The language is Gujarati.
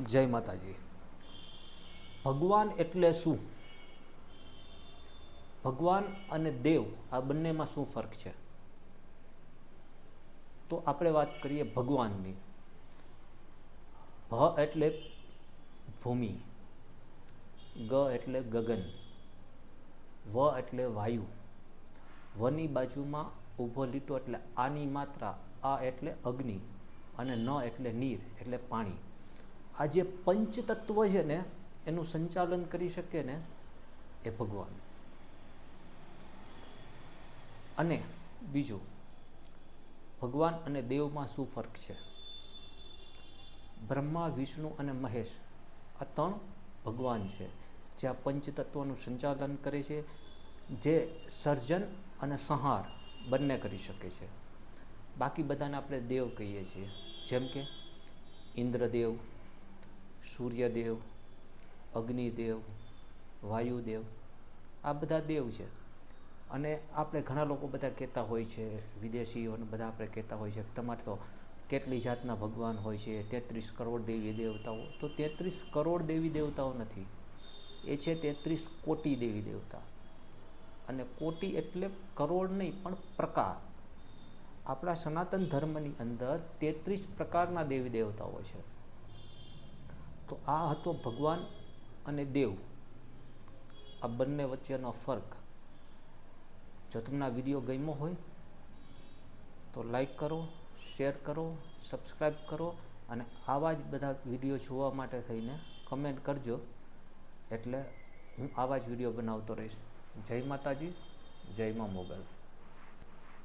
જય માતાજી. ભગવાન એટલે શું? ભગવાન અને દેવ આ બંનેમાં શું ફરક છે? તો આપણે વાત કરીએ ભગવાનની. ભ એટલે ભૂમિ, ગ એટલે ગગન, વ એટલે વાયુ. વની બાજુમાં ઊભો લીટો એટલે આની માત્રા, આ એટલે અગ્નિ અને ન એટલે નીર એટલે પાણી. આ જે પંચતત્વ છે ને, એનું સંચાલન કરી શકે ને એ ભગવાન. અને બીજું, ભગવાન અને દેવમાં શું ફરક છે? બ્રહ્મા, વિષ્ણુ અને મહેશ, આ ત્રણ ભગવાન છે, જે આ પંચતત્વનું સંચાલન કરે છે, જે સર્જન અને સંહાર બંને કરી શકે છે. બાકી બધાને આપણે દેવ કહીએ છીએ. જેમ કે ઇન્દ્રદેવ સૂર્યદેવ, અગ્નિદેવ, વાયુદેવ, આ બધા દેવ છે. અને આપણે ઘણા લોકો બધા કહેતા હોય છે વિદેશીઓને બધા આપણે કહેતા હોય છે તમારે તો કેટલી જાતના ભગવાન હોય છે, તેત્રીસ કરોડ દેવી દેવતાઓ. તો તેત્રીસ કરોડ દેવી દેવતાઓ નથી. એ છે તેત્રીસ કોટી દેવી દેવતા. અને કોટી એટલે કરોડ નહીં, પણ પ્રકાર. આપણા સનાતન ધર્મની અંદર તેત્રીસ પ્રકારના દેવી દેવતાઓ છે. તો આ હતો ભગવાન અને દેવ. આ બંને વચ્ચેનો ફરક. જો તમને આ વીડિયો ગમ્યો હોય, તો લાઈક કરો, શેર કરો સબસ્ક્રાઈબ કરો અને આવા જ બધા વીડિયો જોવા માટે થઈને કમેન્ટ કરજો. એટલે હું આવા જ વીડિયો બનાવતો રહીશ. જય માતાજી, જય મા મોગલ.